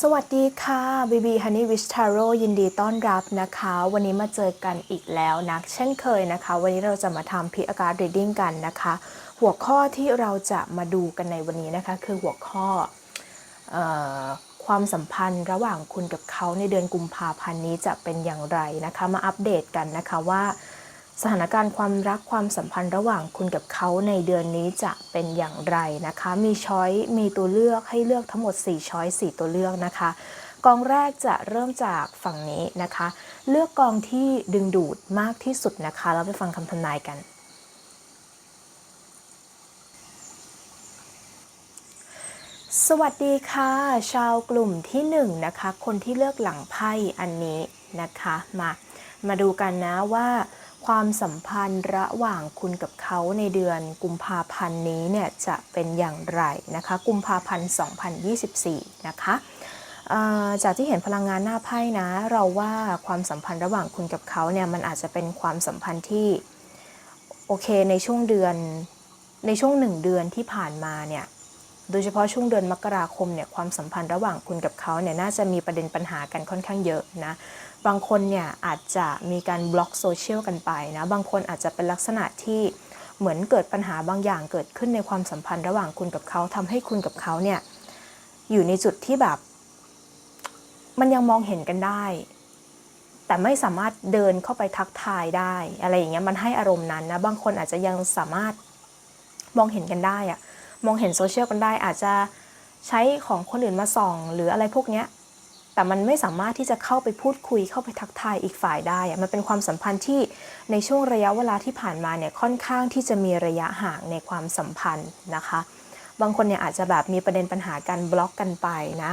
สวัสดีค่ะบีบีฮันนี่วิชทาโร่ยินดีต้อนรับนะคะ วันนี้มาเจอกันอีกแล้วนะเช่นเคยนะคะ วันนี้เราจะมาทำพิอาการ reading กันนะคะ หัวข้อที่เราจะมาดูกันในวันนี้นะคะ คือหัวข้อเออความสัมพันธ์ระหว่างคุณกับเขาในเดือนกุมภาพันธ์นี้จะเป็นอย่างไรนะคะ มาอัปเดตกันนะคะว่า สถานการณ์ความรักความสัมพันธ์ระหว่างคุณกับเขาในเดือนนี้จะเป็นอย่างไรนะคะ มีช้อยมีตัวเลือกให้เลือกทั้งหมด 4 ช้อย 4 ตัวเลือกนะคะ กองแรกจะเริ่มจากฝั่งนี้นะคะ เลือกกองที่ดึงดูดมากที่สุดนะคะ แล้วไปฟังคำทำนายกันสวัสดีค่ะ ชาวกลุ่มที่1นงนะคะ คนที่เลือกหลังไพ่อันนี้นะคะ มา มาดูกันนะว่า ความสัมพันธ์ระหว่างคุณกับเขาในเดือนกุมภาพันธ์นี้เนี่ยจะเป็นอย่างไรนะคะ กุมภาพันธ์ 2024 นะคะเอ่อจากที่เห็นพลังงานหน้าไพ่นะ เราว่าความสัมพันธ์ระหว่างคุณกับเขาเนี่ยมันอาจจะเป็นความสัมพันธ์ที่โอเคในช่วงเดือนในช่วงหนึ่งเดือนที่ผ่านมาเนี่ย โดยเฉพาะช่วงเดือนมกราคมเนี่ยความสัมพันธ์ระหว่างคุณกับเขาเนี่ยน่าจะมีประเด็นปัญหากันค่อนข้างเยอะนะบางคนเนี่ยอาจจะมีการบล็อกโซเชียลกันไปนะบางคนอาจจะเป็นลักษณะที่เหมือนเกิดปัญหาบางอย่างเกิดขึ้นในความสัมพันธ์ระหว่างคุณกับเขาทำให้คุณกับเขาเนี่ยอยู่ในจุดที่แบบ มันยังมองเห็นกันได้ แต่ไม่สามารถเดินเข้าไปทักทายได้ อะไรอย่างเงี้ยมันให้อารมณ์นั้นนะบางคนอาจจะยังสามารถมองเห็นกันได้อะ มองเห็นโซเชียลกันได้อาจจะใช้ของคนอื่นมาส่อง หรืออะไรพวกเนี้ยแต่มันไม่สามารถที่จะเข้าไปพูดคุยเข้าไปทักทายอีกฝ่ายได้ มันเป็นความสัมพันธ์ที่ในช่วงระยะเวลาที่ผ่านมาเนี่ยค่อนข้างที่จะมีระยะห่างในความสัมพันธ์นะคะ บางคนเนี่ยอาจจะแบบมีประเด็นปัญหาการบล็อกกันไปนะ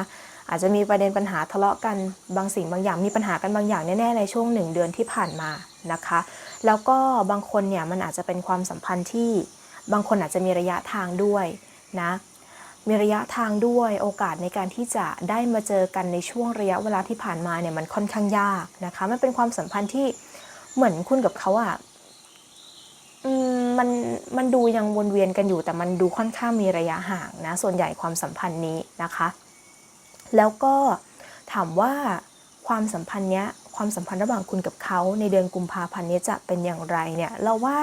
อาจจะมีประเด็นปัญหาทะเลาะกันบางสิ่งบางอย่าง มีปัญหากันบางอย่างแน่ๆในช่วงหนึ่งเดือนที่ผ่านมานะคะ แล้วก็บางคนเนี่ยมันอาจจะเป็นความสัมพันธ์ที่ บางคนอาจจะมีระยะทางด้วยนะมีระยะทางด้วยโอกาสในการที่จะได้มาเจอกันในช่วงระยะเวลาที่ผ่านมาเนี่ยมันค่อนข้างยากนะคะมันเป็นความสัมพันธ์ที่เหมือนคุณกับเขาอะ่ะมันมันดูยังวนเวียนกันอยู่ แต่มันดูค่อนข้างมีระยะห่างนะส่วนใหญ่ความสัมพันธ์นี้นะคะ แล้วก็ถามว่าความสัมพันธ์เนี้ยความสัมพันธ์ระหว่างคุณกับเขาในเดือนกุมภาพันธ์นี้จะเป็นอย่างไรเนี่ยเราว่า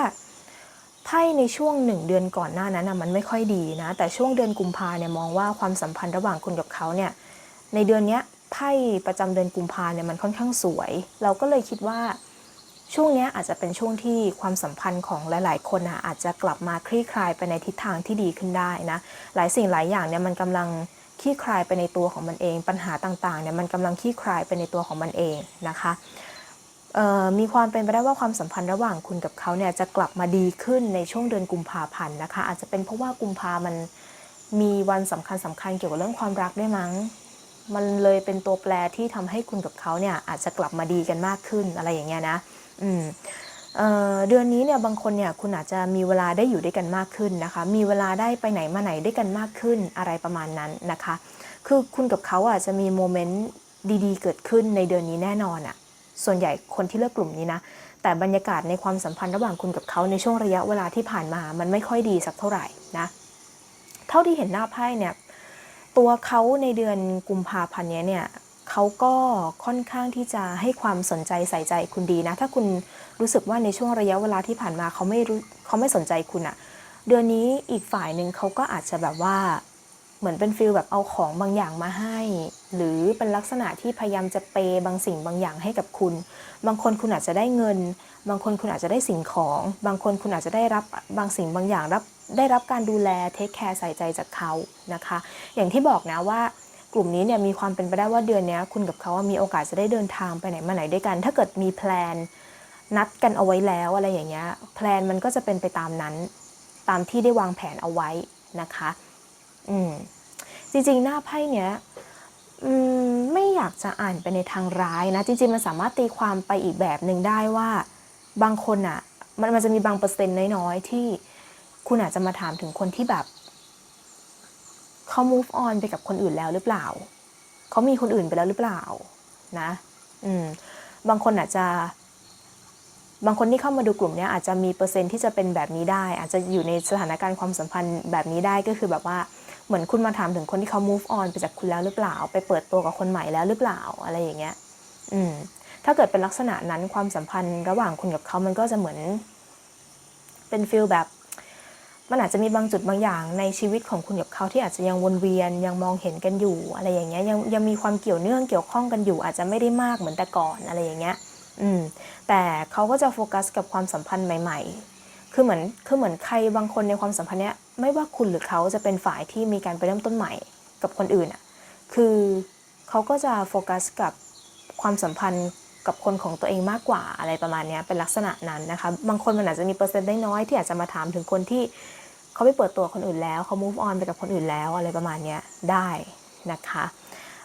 ไพ่ในช่วงหนึ่งเดือนก่อนหน้านั้นนะมันไม่ค่อยดีนะ แต่ช่วงเดือนกุมภาเนี่ยมองว่าความสัมพันธ์ระหว่างคุณกับเขาเนี่ยในเดือนนี้ไพ่ประจำเดือนกุมภาเนี่ยมันค่อนข้างสวย เราก็เลยคิดว่าช่วงนี้อาจจะเป็นช่วงที่ความสัมพันธ์ของหลาย ๆ คนนะอาจจะกลับมาคลี่คลายไปในทิศทางที่ดีขึ้นได้นะหลายสิ่งหลายอย่างเนี่ยมันกำลังคลี่คลายไปในตัวของมันเอง ปัญหาต่าง ๆ เนี่ยมันกำลังคลี่คลายไปในตัวของมันเองนะคะ มีความเป็นไปได้ว่าความสัมพันธ์ระหว่างคุณกับเขาเนี่ยจะกลับมาดีขึ้นในช่วงเดือนกุมภาพันธ์นะคะ อาจจะเป็นเพราะว่ากุมภามันมีวันสำคัญสำคัญเกี่ยวกับเรื่องความรักด้วยมั้ง มันเลยเป็นตัวแปรที่ทำให้คุณกับเขาเนี่ยอาจจะกลับมาดีกันมากขึ้นอะไรอย่างเงี้ยนะ อืมเเดือนนี้เนี่ยบางคนเนี่ยคุณอาจจะมีเวลาได้อยู่ด้วยกันมากขึ้นนะคะ มีเวลาได้ไปไหนมาไหนด้วยกันมากขึ้นอะไรประมาณนั้นนะคะ คือคุณกับเขาอาจจะมีโมเมนต์ดีๆ เกิดขึ้นในเดือนนี้แน่นอนอะ ส่วนใหญ่คนที่เลือกกลุ่มนี้นะ แต่บรรยากาศในความสัมพันธ์ระหว่างคุณกับเขาในช่วงระยะเวลาที่ผ่านมา มันไม่ค่อยดีสักเท่าไหร่นะ เท่าที่เห็นหน้าไพ่เนี่ย ตัวเขาในเดือนกุมภาพันธ์นี้เนี่ยเขาก็ค่อนข้างที่จะให้ความสนใจใส่ใจคุณดีนะ ถ้าคุณรู้สึกว่าในช่วงระยะเวลาที่ผ่านมาเขาไม่รู้เขาไม่สนใจคุณอะเดือนนี้อีกฝ่ายหนึ่งเขาก็อาจจะแบบว่า เหมือนเป็นฟิลแบบเอาของบางอย่างมาให้ หรือเป็นลักษณะที่พยายามจะเปย์บางสิ่งบางอย่างให้กับคุณ บางคนคุณอาจจะได้เงิน บางคนคุณอาจจะได้สิ่งของ บางคนคุณอาจจะได้รับบางสิ่งบางอย่างรับได้รับการดูแลเทคแคร์ใส่ใจจากเขานะคะ อย่างที่บอกนะว่ากลุ่มนี้เนี่ยมีความเป็นไปได้ว่าเดือนนี้คุณกับเขามีโอกาสจะได้เดินทางไปไหนมาไหนด้วยกัน ถ้าเกิดมีแพลนนัดกันเอาไว้แล้วอะไรอย่างเงี้ยแพลนมันก็จะเป็นไปตามนั้น ตามที่ได้วางแผนเอาไว้นะคะ อืม จริงๆ หน้าไพ่เนี้ยไม่อยากจะอ่านไปในทางร้ายนะ จริงๆ มันสามารถตีความไปอีกแบบหนึ่งได้ว่าบางคนอะ่ะมันมันจะมีบางเปอร์เซ็นต์น้อยๆ ที่คุณอาจจะมาถามถึงคนที่แบบเขา move on ไปกับคนอื่นแล้วหรือเปล่า เขามีคนอื่นไปแล้วหรือเปล่านะ อืม บางคนอาจจะ บางคนที่เข้ามาดูกลุ่มนี้อาจจะมีเปอร์เซ็นต์ที่จะเป็นแบบนี้ได้ อาจจะอยู่ในสถานการณ์ความสัมพันธ์แบบนี้ได้ก็คือแบบว่า เหมือนคุณมาถามถึงคนที่เขา move on ไปจากคุณแล้วหรือเปล่า ไปเปิดตัวกับคนใหม่แล้วหรือเปล่าอะไรอย่างเงี้ย อืม ถ้าเกิดเป็นลักษณะนั้นความสัมพันธ์ระหว่างคุณกับเขามันก็จะเหมือน เป็นฟิลแบบ มันอาจจะมีบางจุดบางอย่างในชีวิตของคุณกับเขาที่อาจจะยังวนเวียนยังมองเห็นกันอยู่ อะไรอย่างเงี้ยยังยังมีความเกี่ยวเนื่องเกี่ยวข้องกันอยู่ อาจจะไม่ได้มากเหมือนแต่ก่อนอะไรอย่างเงี้ย อืม แต่เขาก็จะโฟกัสกับความสัมพันธ์ใหม่ ๆ คือเหมือนคือเหมือนใครบางคนในความสัมพันธ์เนี้ยไม่ว่าคุณหรือเขาจะเป็นฝ่ายที่มีการไปเริ่มต้นใหม่กับคนอื่นอะคือเขาก็จะโฟกัสกับความสัมพันธ์กับคนของตัวเองมากกว่าอะไรประมาณเนี้ยเป็นลักษณะนั้นนะคะบางคนมันอาจจะมีเปอร์เซ็นต์ได้น้อยที่อาจจะมาถามถึงคนที่เขาไปเปิดตัวคนอื่นแล้วเขา move on ไปกับคนอื่นแล้วอะไรประมาณเนี้ยได้นะคะ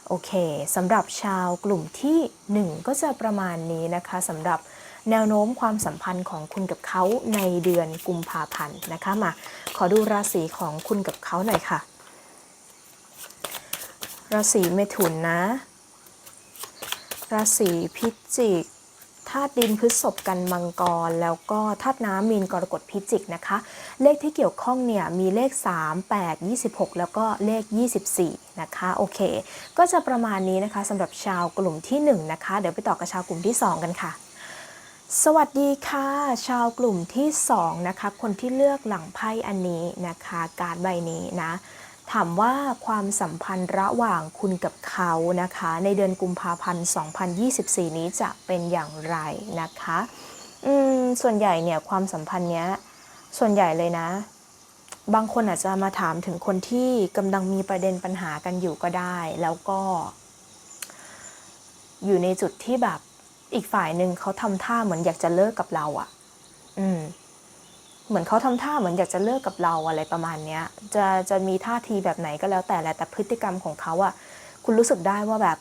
โอเคสำหรับชาวกลุ่มทีหนึ่1 ก็จะประมาณนี้นะคะสำหรับ แนวโน้มความสัมพันธ์ของคุณกับเขาในเดือนกุมภาพันธ์นะคะมาขอดูราศีของคุณกับเขาหน่อยค่ะ ราศีเมถุนนะ ราศีพิจิกธาตุดินพฤษภกันมังกร แล้วก็ธาตุน้ำมีนกรกฎพิจิกนะคะ เลขที่เกี่ยวข้องเนี่ยมีเลข 3 8 26 แล้วก็เลข 24 นะคะโอเค ก็จะประมาณนี้นะคะสำหรับชาวกลุ่มที่ 1 นะคะ เดี๋ยวไปต่อกับชาวกลุ่มที่ 2 กันค่ะ สวัสดีค่ะ ชาวกลุ่มที่ 2 นะคะ คนที่เลือกหลังไพ่อันนี้นะคะ การใบนี้นะ ถามว่าความสัมพันธ์ระหว่างคุณกับเขานะคะ ในเดือนกุมภาพันธ์ 2024 นี้จะเป็นอย่างไรนะคะอืมส่วนใหญ่เนี่ยความสัมพันธ์เนี้ยส่วนใหญ่เลยนะ บางคนอาจจะมาถามถึงคนที่กำลังมีประเด็นปัญหากันอยู่ก็ได้ แล้วก็ อยู่ในจุดที่แบบ อีกฝ่ายหนึ่งเขาทำท่าเหมือนอยากจะเลิกกับเราอะ่ะ อืม เหมือนเขาทำท่าเหมือนอยากจะเลิกกับเราอะไรประมาณเนี้ย จะจะมีท่าทีแบบไหนก็แล้วแต่แหละแต่พฤติกรรมของเขาอะคุณรู้สึกได้ว่าแบบ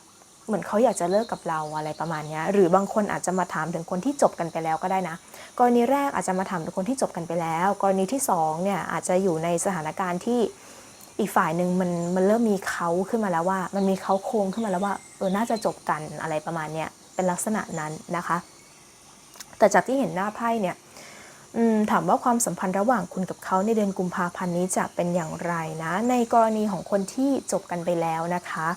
เหมือนเขาอยากจะเลิกกับเราอะไรประมาณนี้หรือบางคนอาจจะมาถามถึงคนที่จบกันไปแล้วก็ได้นะ กรณีแรกอาจจะมาถามถึงคนที่จบกันไปแล้ว กรณีที่สองเนี่ยอาจจะอยู่ในสถานการณ์ที่อีกฝ่ายหนึ่งมันมันเริ่มมีเขาขึ้นมาแล้วว่า มันมีเขาโครงขึ้นมาแล้วว่าเออน่าจะจบกันอะไรประมาณเนี้ย เป็นลักษณะนั้นนะคะ แต่จากที่เห็นหน้าไพ่เนี่ยถามว่าความสัมพันธ์ระหว่างคุณกับเขาในเดือนกุมภาพันธ์นี้จะเป็นอย่างไรนะ ในกรณีของคนที่จบกันไปแล้วนะคะ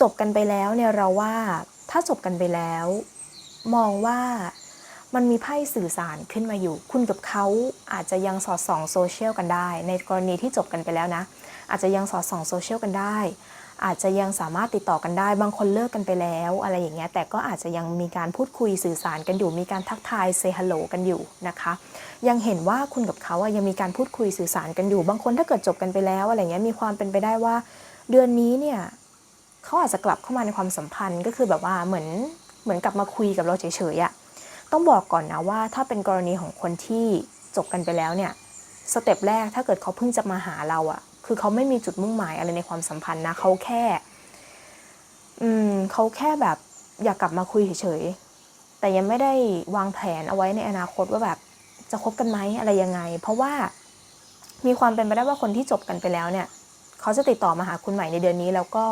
จบกันไปแล้วเนี่ยเราว่าถ้าจบกันไปแล้ว มองว่ามันมีไพ่สื่อสารขึ้นมาอยู่ คุณกับเขาอาจจะยังสอดส่องโซเชียลกันได้ ในกรณีที่จบกันไปแล้วนะ อาจจะยังสอดส่องโซเชียลกันได้ อาจจะยังสามารถติดต่อกันได้ บางคนเลิกกันไปแล้ว อะไรอย่างเงี้ยแต่ก็อาจจะยังมีการพูดคุยสื่อสารกันอยู่ มีการทักทายเซฮัลโหลกันอยู่นะคะ ยังเห็นว่าคุณกับเขาอะยังมีการพูดคุยสื่อสารกันอยู่ บางคนถ้าเกิดจบกันไปแล้วอะไรเงี้ยมีความเป็นไปได้ว่า เดือนนี้เนี่ยเขาอาจจะกลับเข้ามาในความสัมพันธ์ก็คือแบบว่าเหมือนเหมือนกลับมาคุยกับเราเฉยๆอะต้องบอกก่อนนะว่าถ้าเป็นกรณีของคนที่จบกันไปแล้วเนี่ยสเต็ปแรกถ้าเกิดเขาเพิ่งจะมาหาเราอะ คือเขาไม่มีจุดมุ่งหมายอะไรในความสัมพันธ์นะเขาแค่ อืมเขาแค่แบบอยากกลับมาคุยเฉยๆ แต่ยังไม่ได้วางแผนเอาไว้ในอนาคตว่าแบบจะคบกันไหมอะไรยังไง เพราะว่ามีความเป็นไปได้ว่าคนที่จบกันไปแล้วเนี่ย เขาจะติดต่อมาหาคุณใหม่ในเดือนนี้แล้วก็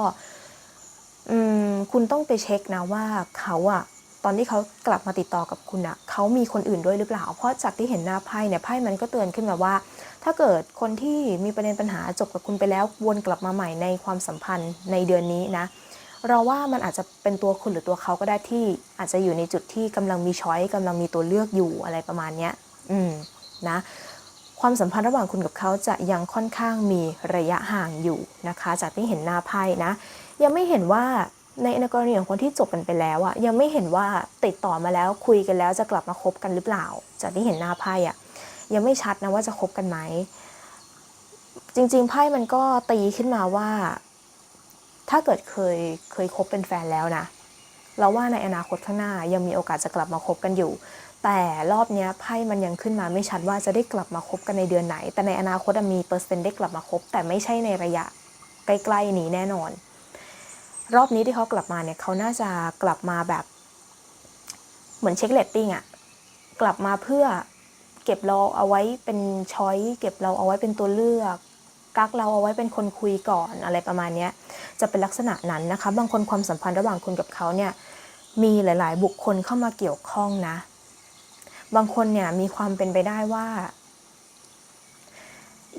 อืม คุณต้องไปเช็คนะว่าเขาอะตอนที่เขากลับมาติดต่อกับคุณอะเขามีคนอื่นด้วยหรือเปล่า เพราะจากที่เห็นหน้าไพ่เนี่ยไพ่มันก็เตือนขึ้นมาว่า ถ้าเกิดคนที่มีประเด็นปัญหาจบกับคุณไปแล้ววนกลับมาใหม่ในความสัมพันธ์ในเดือนนี้นะ เราว่ามันอาจจะเป็นตัวคุณหรือตัวเขาก็ได้ที่อาจจะอยู่ในจุดที่กำลังมีช้อยกำลังมีตัวเลือกอยู่อะไรประมาณเนี้ยอืมนะความสัมพันธ์ระหว่างคุณกับเขาจะยังค่อนข้างมีระยะห่างอยู่นะคะ จากที่เห็นหน้าไพ่นะ ยังไม่เห็นว่าในในกรณีของคนที่จบกันไปแล้วอะยังไม่เห็นว่าติดต่อมาแล้วคุยกันแล้วจะกลับมาคบกันหรือเปล่า จากที่เห็นหน้าไพ่อะ ยังไม่ชัดนะว่าจะคบกันไหม จริงๆไพ่มันก็ตีขึ้นมาว่า ถ้าเกิดเคยเคยคบเป็นแฟนแล้วนะเราว่าในอนาคตข้างหน้ายังมีโอกาสจะกลับมาคบกันอยู่ แต่รอบนี้ไพ่มันยังขึ้นมาไม่ชัดว่าจะได้กลับมาคบกันในเดือนไหน แต่ในอนาคตมีเปอร์เซ็นต์ได้กลับมาคบ แต่ไม่ใช่ในระยะใกล้ๆนี้แน่นอน รอบนี้ที่เขากลับมาเนี่ยเขาน่าจะกลับมาแบบ เหมือนเช็คเลตติ้งอะกลับมาเพื่อ เก็บเราเอาไว้เป็นช้อยเก็บเราเอาไว้เป็นตัวเลือกกักเราเอาไว้เป็นคนคุยก่อนอะไรประมาณนี้จะเป็นลักษณะนั้นนะคะ บางคนความสัมพันธ์ระหว่างคุณกับเขาเนี่ยมีหลาย ๆ บุคคลเข้ามาเกี่ยวข้องนะ บางคนเนี่ยมีความเป็นไปได้ว่า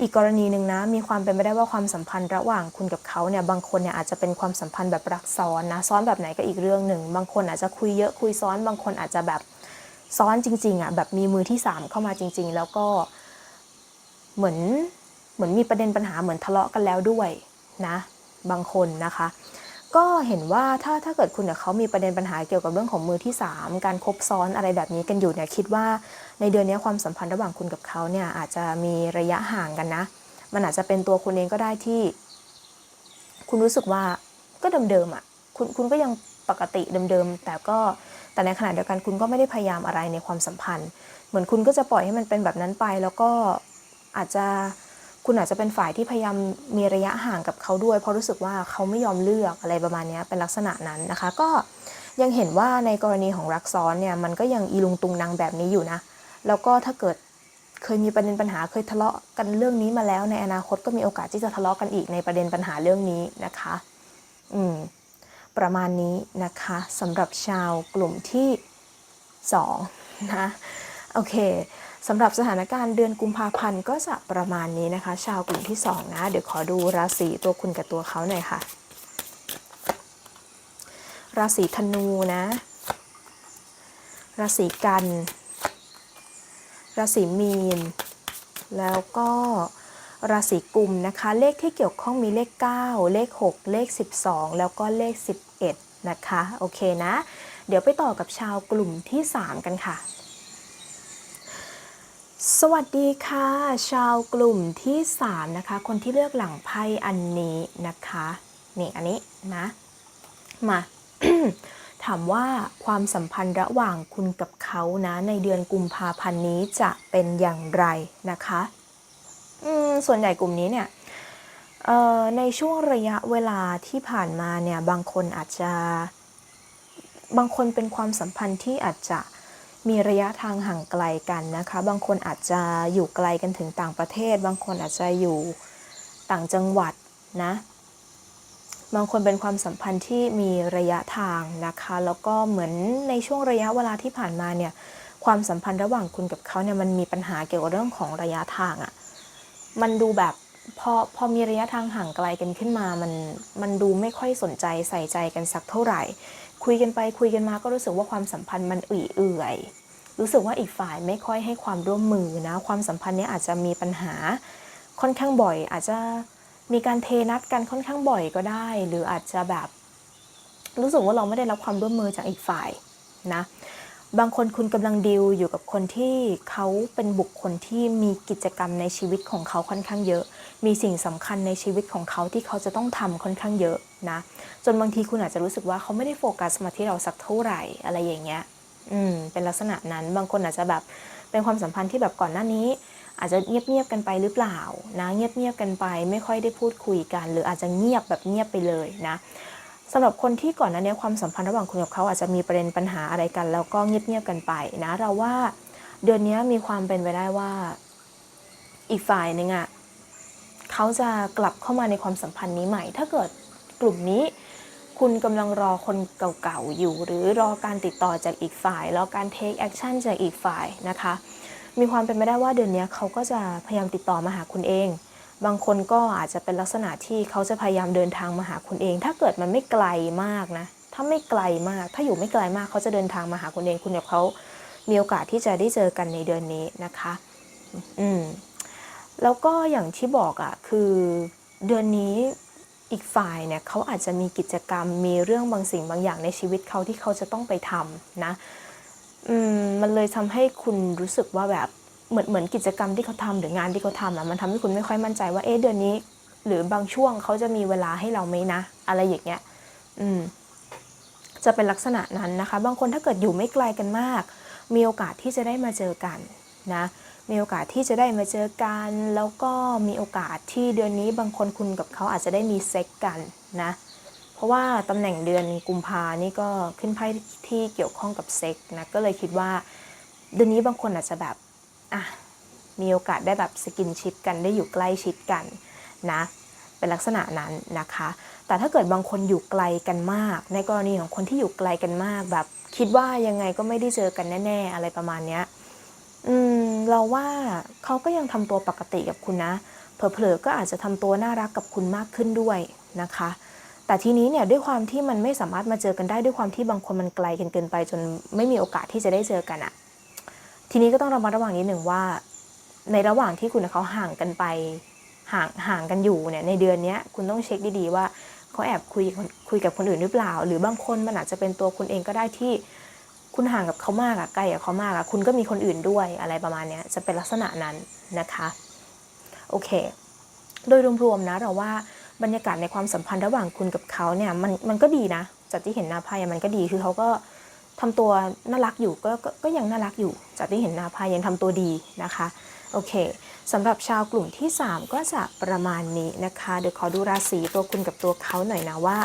ออีกกรณีหนึ่งนะมีความเป็นไปได้ว่าความสัมพันธ์ระหว่างคุณกับเขาเนี่ยบางคนเนี่ยอาจจะเป็นความสัมพันธ์แบบรักซ้อนนะซ้อนแบบไหนก็อีกเรื่องหนึ่ง บางคนอาจจะคุยเยอะคุยซ้อน บางคนอาจจะแบบ ซ้อนจริง ๆอะแบบมีมือที่สามเข้ามาจริง ๆ แล้วก็เหมือนเหมือนมีประเด็นปัญหาเหมือนทะเลาะกันแล้วด้วยนะบางคนนะคะ ก็เห็นว่าถ้าถ้าเกิดคุณกับเขามีประเด็นปัญหาเกี่ยวกับเรื่องของมือที่ 3 การคบซ้อนอะไรแบบนี้กันอยู่เนี่ยคิดว่าในเดือนนี้ความสัมพันธ์ระหว่างคุณกับเขาเนี่ยอาจจะมีระยะห่างกันนะ มันอาจจะเป็นตัวคุณเองก็ได้ที่ คุณรู้สึกว่าก็เดิมๆอะคุณคุณก็ยังปกติเดิมๆแต่ก็ แต่ในขณะเดียวกันคุณก็ไม่ได้พยายามอะไรในความสัมพันธ์ เหมือนคุณก็จะปล่อยให้มันเป็นแบบนั้นไป แล้วก็อาจจะคุณอาจจะเป็นฝ่ายที่พยายามมีระยะห่างกับเขาด้วย เพราะรู้สึกว่าเขาไม่ยอมเลือกอะไรประมาณนี้เป็นลักษณะนั้นนะคะ ก็ยังเห็นว่าในกรณีของรักซ้อนเนี่ยมันก็ยังอีลุงตุงนางแบบนี้อยู่นะ แล้วก็ถ้าเกิดเคยมีประเด็นปัญหาเคยทะเลาะกันเรื่องนี้มาแล้ว ในอนาคตก็มีโอกาสที่จะทะเลาะกันอีกในประเด็นปัญหาเรื่องนี้นะคะ อืม ประมาณนี้นะคะสำหรับชาวกลุ่มที่2นะโอเคสำหรับสถานการณ์เดือนกุมภาพันธ์ก็จะประมาณนี้นะคะ ชาวกลุ่มที่2นะเดี๋ยวขอดูราศีตัวคุณกับตัวเขาหน่อยค่ะ ราศีธนูนะ ราศีกัน ราศีมีน แล้วก็ ราศีกุมนะคะ เลขที่เกี่ยวข้องมีเลข 9 เลข 6 เลข 12 แล้วก็เลข 11 นะคะ โอเคนะ เดี๋ยวไปต่อกับชาวกลุ่มที่ 3 กันค่ะ สวัสดีค่ะ ชาวกลุ่มที่ 3 นะคะ คนที่เลือกหลังไพ่อันนี้นะคะ นี่อันนี้นะ มาถามว่าความสัมพันธ์ระหว่างคุณกับเขานะ ในเดือนกุมภาพันธ์นี้จะเป็นอย่างไรนะคะ ส่วนใหญ่กลุ่มนี้เนี่ยในช่วงระยะเวลาที่ผ่านมาเนี่ยบางคนอาจจะบางคนเป็นความสัมพันธ์ที่อาจจะมีระยะทางห่างไกลกันนะคะ บางคนอาจจะอยู่ไกลกันถึงต่างประเทศ บางคนอาจจะอยู่ต่างจังหวัดนะ บางคนเป็นความสัมพันธ์ที่มีระยะทางนะคะ แล้วก็เหมือนในช่วงระยะเวลาที่ผ่านมาเนี่ยความสัมพันธ์ระหว่างคุณกับเขาเนี่ยมันมีปัญหาเกี่ยวกับเรื่องของระยะทางอะ่ะ มันดูแบบพอพอมีระยะทางห่างไกลกันขึ้นมา มันมันดูไม่ค่อยสนใจใส่ใจกันสักเท่าไหร่ คุยกันไปคุยกันมาก็รู้สึกว่าความสัมพันธ์มันอื่ยเอื่อย รู้สึกว่าอีกฝ่ายไม่ค่อยให้ความร่วมมือนะ ความสัมพันธ์นี้อาจจะมีปัญหาค่อนข้างบ่อย อาจจะมีการเทนัดกันค่อนข้างบ่อยก็ได้ หรืออาจจะแบบ รู้สึกว่าเราไม่ได้รับความร่วมมือจากอีกฝ่ายนะ บางคนคุณกำลังดิวอยู่กับคนที่เขาเป็นบุคคลที่มีกิจกรรมในชีวิตของเขาค่อนข้างเยอะ มีสิ่งสำคัญในชีวิตของเขาที่เขาจะต้องทำค่อนข้างเยอะนะ จนบางทีคุณอาจจะรู้สึกว่าเขาไม่ได้โฟกัสมาที่เราสักเท่าไหร่อะไรอย่างเงี้ย อืม เป็นลักษณะนั้น บางคนอาจจะแบบเป็นความสัมพันธ์ที่แบบก่อนหน้านี้ อาจจะเงียบๆกันไปหรือเปล่านะ เงียบๆกันไป ไม่ค่อยได้พูดคุยกัน หรืออาจจะเงียบแบบเงียบไปเลยนะ สำหรับคนที่ก่อนหน้านี้ความสัมพันธ์ระหว่างคุณกับเขาอาจจะมีประเด็นปัญหาอะไรกัน แล้วก็เงียบๆกันไปนะเราว่าเดือนนี้มีความเป็นไปได้ว่าอีกฝ่ายหนึ่งอะ่ะเขาจะกลับเข้ามาในความสัมพันธ์นี้ใหม่ ถ้าเกิดกลุ่มนี้ คุณกำลังรอคนเก่าๆอยู่ หรือรอการติดต่อจากอีกฝ่ายรอการเทคแอคชั่นจากอีกฝ่ายนะคะ มีความเป็นไปได้ว่าเดือนนี้เขาก็จะพยายามติดต่อมาหาคุณเอง บางคนก็อาจจะเป็นลักษณะที่เขาจะพยายามเดินทางมาหาคุณเอง ถ้าเกิดมันไม่ไกลมากนะ ถ้าไม่ไกลมาก ถ้าอยู่ไม่ไกลมากเขาจะเดินทางมาหาคุณเอง คุณกับเขามีโอกาสที่จะได้เจอกันในเดือนนี้นะคะ อืม แล้วก็อย่างที่บอกอะ่ะ คือเดือนนี้อีกฝ่ายเนี่ยเขาอาจจะมีกิจกรรม มีเรื่องบางสิ่งบางอย่างในชีวิตเขาที่เขาจะต้องไปทำนะ อืม มันเลยทำให้คุณรู้สึกว่าแบบ เหมือนเหมือนกิจกรรมที่เขาทำหรืองานที่เขาทำอะมันทำให้คุณไม่ค่อยมั่นใจว่าเอ๊ะเดือนนี้ หรือบางช่วงเขาจะมีเวลาให้เราไหมนะ อะไรอย่างเงี้ยอืมจะเป็นลักษณะนั้นนะคะ บางคนถ้าเกิดอยู่ไม่ไกลกันมาก มีโอกาสที่จะได้มาเจอกันนะมีโอกาสที่จะได้มาเจอกัน แล้วก็มีโอกาสที่เดือนนี้บางคนคุณกับเขาอาจจะได้มีเซ็กกันนะเพราะว่าตำแหน่งเดือนกุมภานี่ก็ขึ้นไพ่ที่เกี่ยวข้องกับเซ็กนะก็เลยคิดว่าเดือนนี้บางคนอาจจะแบบ อะมีโอกาสได้แบบสกินชิปกันได้อยู่ใกล้ชิดกันนะเป็นลักษณะนั้นนะคะ แต่ถ้าเกิดบางคนอยู่ไกลกันมาก ในกรณีของคนที่อยู่ไกลกันมาก แบบคิดว่ายังไงก็ไม่ได้เจอกันแน่ ๆ อะไรประมาณเนี้ยอืมเราว่าเขาก็ยังทำตัวปกติกับคุณนะเผลอๆก็อาจจะทำตัวน่ารักกับคุณมากขึ้นด้วยนะคะ แต่ทีนี้เนี่ยด้วยความที่มันไม่สามารถมาเจอกันได้ด้วยความที่บางคนมันไกลกันเกินไป จนไม่มีโอกาสที่จะได้เจอกันอะ ทีนี้ก็ต้องระมัดระวังนิดหนึ่งว่า ในระหว่างที่คุณกับเขาห่างกันไปห่างห่างกันอยู่เนี่ยในเดือนนี้คุณต้องเช็คดีๆว่าเขาแอบคุยคุยกับคนอื่นหรือเปล่า หรือบางคนมันอาจจะเป็นตัวคุณเองก็ได้ที่คุณห่างกับเขามากอะใกล้กับเขามากอะคุณก็มีคนอื่นด้วยอะไรประมาณเนี้ยจะเป็นลักษณะนั้นนะคะโอเค โดยรวมๆนะเราว่าบรรยากาศในความสัมพันธ์ระหว่างคุณกับเขาเนี่ยมันมันก็ดีนะจากที่เห็นหน้าไพ่อะมันก็ดีคือเขาก็ ทำตัวน่ารักอยู่ก็ก็ก็ยังน่ารักอยู่ จากที่เห็นนาไพ่ยังทำตัวดีนะคะ โอเคสำหรับชาวกลุ่มที่ 3 ก็จะประมาณนี้นะคะ เดี๋ยวขอดูราศีตัวคุณกับตัวเขาหน่อยนะว่า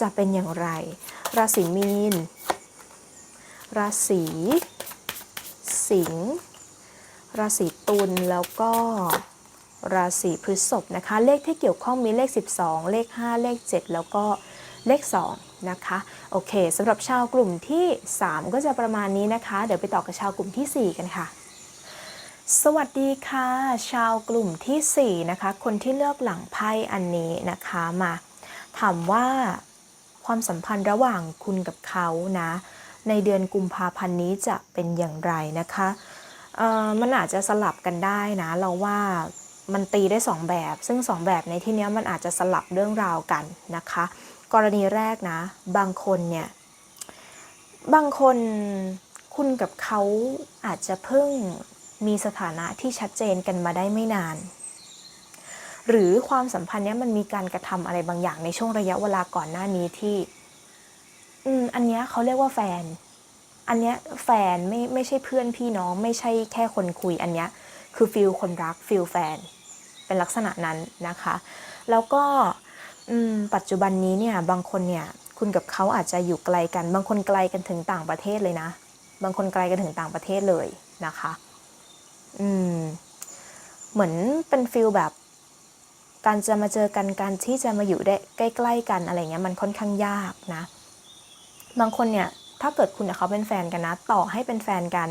จะเป็นอย่างไร ราศีมีน ราศีสิงห์ราศีตุลแล้วก็ราศีพฤษภนะคะ เลขที่เกี่ยวข้องมีเลข 12 เลข 5 เลข 7 แล้วก็เลข 2 นะคะโอเคสำหรับชาวกลุ่มที่ 3 ก็จะประมาณนี้นะคะ เดี๋ยวไปต่อกับชาวกลุ่มทีสี่4 กันค่ะ สวัสดีค่ะ ชาวกลุ่มทีสี่ 4 นะคะ คนที่เลือกหลังไพ่อันนี้นะคะมาถามว่าความสัมพันธ์ระหว่างคุณกับเขานะ ในเดือนกุมภาพันธ์นี้จะเป็นอย่างไรนะคะมันอาจจะสลับกันได้นะ เราว่ามันตีได้ 2 แบบ ซึ่ง 2 แบบในที่นี้มันอาจจะสลับเรื่องราวกันนะคะ กรณีแรกนะ บางคนเนี่ย บางคนคุณกับเขาอาจจะเพิ่งมีสถานะที่ชัดเจนกันมาได้ไม่นาน หรือความสัมพันธ์เนี้ยมันมีการกระทำอะไรบางอย่างในช่วงระยะเวลาก่อนหน้านี้ที่ อืม อันเนี้ยเขาเรียกว่าแฟน อันเนี้ยแฟนไม่ไม่ใช่เพื่อนพี่น้อง ไม่ใช่แค่คนคุยอันเนี้ยคือฟิลคนรักฟิลแฟน เป็นลักษณะนั้นนะคะ แล้วก็ ปัจจุบันนี้เนี่ยบางคนเนี่ยคุณกับเขาอาจจะอยู่ไกลกัน บางคนไกลกันถึงต่างประเทศเลยนะ บางคนไกลกันถึงต่างประเทศเลยนะคะ อืม เหมือนเป็นฟิลแบบ การจะมาเจอกันการที่จะมาอยู่ได้ใกล้ ๆ กันอะไรเงี้ยมันค่อนข้างยากนะ บางคนเนี่ยถ้าเกิดคุณกับเขาเป็นแฟนกันนะ ต่อให้เป็นแฟนกัน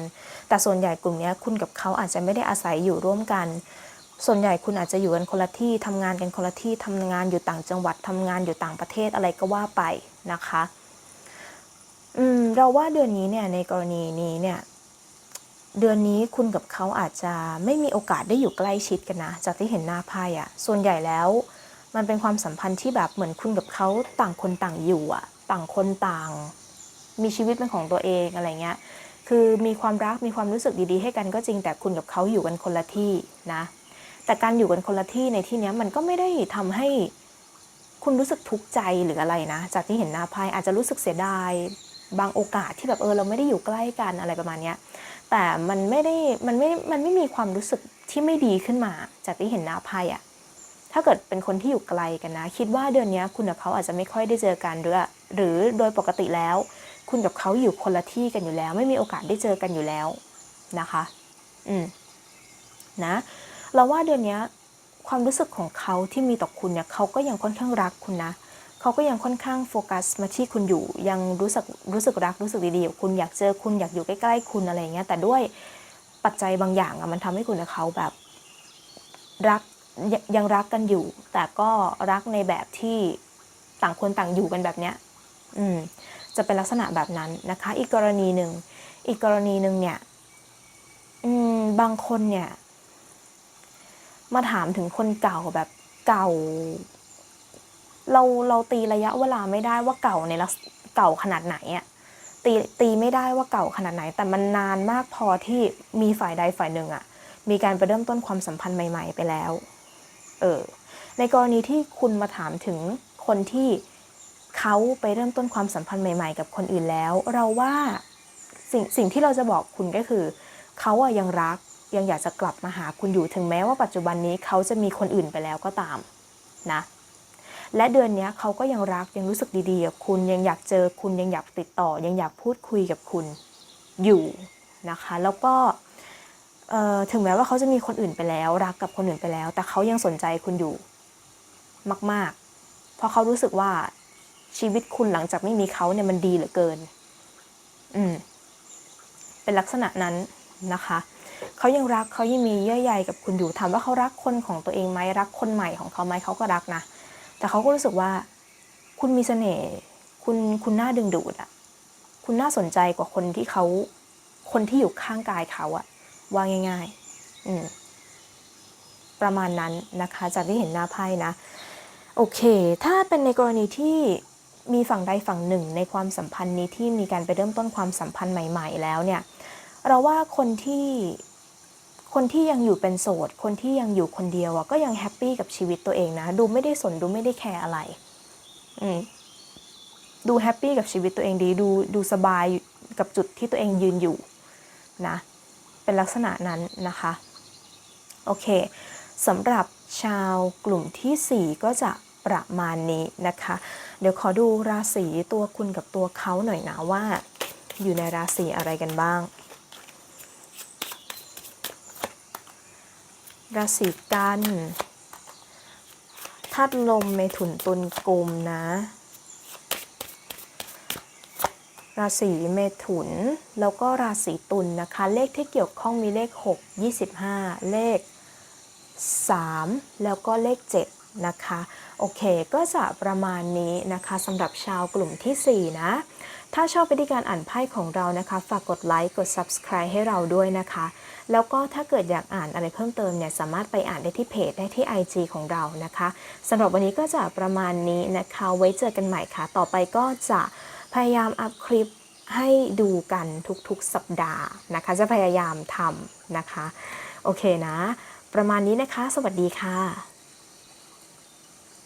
แต่ส่วนใหญ่กลุ่มนี้คุณกับเขาอาจจะไม่ได้อาศัยอยู่ร่วมกัน ส่วนใหญ่คุณอาจจะอยู่กันคนละที่ทำงานกันคนละที่ทำงานอยู่ต่างจังหวัดทำงานอยู่ต่างประเทศอะไรก็ว่าไปนะคะอืมเราว่าเดือนนี้เนี่ยในกรณีนี้เนี่ยเดือนนี้คุณกับเขาอาจจะไม่มีโอกาสได้อยู่ใกล้ชิดกันนะ จากที่เห็นหน้าไพ่อะส่วนใหญ่แล้ว มันเป็นความสัมพันธ์ที่แบบเหมือนคุณกับเขาต่างคนต่างอยู่อะต่างคนต่าง มีชีวิตเป็นของตัวเองอะไรเงี้ยคือมีความรักมีความรู้สึกดีๆ ให้กันก็จริงแต่คุณกับเขาอยู่กันคนละที่นะ แต่การอยู่กันคนละที่ในที่นี้มันก็ไม่ได้ทำให้คุณรู้สึกทุกข์ใจหรืออะไรนะ จากที่เห็นหน้าไพ่อาจจะรู้สึกเสียดาย บางโอกาสที่แบบเออเราไม่ได้อยู่ใกล้กันอะไรประมาณนี้แต่มันไม่ได้มันไม่มันไม่มีความรู้สึกที่ไม่ดีขึ้นมา จากที่เห็นหน้าไพ่อะถ้าเกิดเป็นคนที่อยู่ไกลกันนะ คิดว่าเดือนนี้คุณกับเขาอาจจะไม่ค่อยได้เจอกันหรือหรือโดยปกติแล้ว คุณกับเขาอยู่คนละที่กันอยู่แล้ว ไม่มีโอกาสได้เจอกันอยู่แล้วนะคะ อืมนะ เราว่าเดือนนี้ความรู้สึกของเขาที่มีต่อคุณเนี่ยเขาก็ยังค่อนข้างรักคุณนะเขาก็ยังค่อนข้างโฟกัสมาที่คุณอยู่ ยังรู้สึกรู้สึกรักรู้สึกดีๆกับคุณอยากเจอคุณอยากอยู่ใกล้ๆคุณอะไรเงี้ยแต่ด้วยปัจจัยบางอย่างอะมันทำให้คุณกับเขาแบบรักยยังรักกันอยู่ แต่ก็รักในแบบที่ต่างคนต่างอยู่กันแบบเนี้ยอืมจะเป็นลักษณะแบบนั้นนะคะ อีกกรณีหนึ่งอีกกรณีหนึ่งเนี่ย อืมบางคนเนี่ย มาถามถึงคนเก่าแบบเก่า เราเราตีระยะเวลาไม่ได้ว่าเก่าในลักเก่าขนาดไหนอะตีตีไม่ได้ว่าเก่าขนาดไหน แต่มันนานมากพอที่มีฝ่ายใดฝ่ายหนึ่งอะมีการไปเริ่มต้นความสัมพันธ์ใหม่ ๆ ไปแล้ว เออ ในกรณีที่คุณมาถามถึงคนที่เขาไปเริ่มต้นความสัมพันธ์ใหม่ ๆ กับคนอื่นแล้ว เราว่าสิ่งสิ่งที่เราจะบอกคุณก็คือ เขาอะยังรัก ยังอยากจะกลับมาหาคุณอยู่ถึงแม้ว่าปัจจุบันนี้เขาจะมีคนอื่นไปแล้วก็ตามนะและเดือนนี้เขาก็ยังรักยังรู้สึกดีๆกับคุณยังอยากเจอคุณยังอยากติดต่อ ยังอยากพูดคุยกับคุณอยู่นะคะ แล้วก็ถึงแม้ว่าเขาจะมีคนอื่นไปแล้ว รักกับคนอื่นไปแล้ว แต่เขายังสนใจคุณอยู่มาก ๆ เพราะเขารู้สึกว่าชีวิตคุณหลังจากไม่มีเขาเนี่ยมันดีเหลือเกิน อืม เป็นลักษณะนั้นนะคะ เขายังรักเขายังมีเยื่อใยกับคุณอยู่ถามว่าเขารักคนของตัวเองไหมรักคนใหม่ของเขาไหมเขาก็รักนะ แต่เขาก็รู้สึกว่าคุณมีเสน่ห์คุณคุณน่าดึงดูดอะคุณน่าสนใจกว่าคนที่เขาคนที่อยู่ข้างกายเขาอะว่าง่าย ๆ อืมประมาณนั้นนะคะ จากที่เห็นหน้าไพ่นะ โอเค ถ้าเป็นในกรณีที่มีฝั่งใดฝั่งหนึ่งในความสัมพันธ์นี้ที่มีการไปเริ่มต้นความสัมพันธ์ใหม่ ๆ แล้วเนี่ย เราว่าคนที่ คนที่ยังอยู่เป็นโสด คนที่ยังอยู่คนเดียวอะก็ยังแฮปปี้กับชีวิตตัวเองนะ ดูไม่ได้สนดูไม่ได้แคร์อะไร อืมดูแฮปปี้กับชีวิตตัวเองดี ดูดูสบายกับจุดที่ตัวเองยืนอยู่นะ เป็นลักษณะนั้นนะคะ โอเคสำหรับชาวกลุ่มทีสี่4 ก็จะประมาณนี้นะคะ เดี๋ยวขอดูราศีตัวคุณกับตัวเขาหน่อยนะว่า อยู่ในราศีอะไรกันบ้าง ราศีกันธาตุลมเมถุนตุลกุมนะ ราศีเมถุน แล้วก็ราศีตุลนนะคะ เลขที่เกี่ยวข้องมีเลข 6 25 เลข 3 แล้วก็เลข 7 นะคะ โอเคก็จะประมาณนี้นะคะสำหรับชาวกลุ่มทีสี่4 นะ ถ้าชอบวิธีการอ่านไพ่ของเรานะคะ ฝากกดไลค์ กด subscribe ให้เราด้วยนะคะ แล้วก็ถ้าเกิดอยากอ่านอะไรเพิ่มเติมเนี่ยสามารถไปอ่านได้ที่เพจได้ที่ IG ของเรานะคะสำหรับวันนี้ก็จะประมาณนี้นะคะ ไว้เจอกันใหม่ค่ะ ต่อไปก็จะพยายามอัพคลิปให้ดูกันทุกๆสัปดาห์นะคะ จะพยายามทำนะคะ โอเคนะ ประมาณนี้นะคะ สวัสดีค่ะ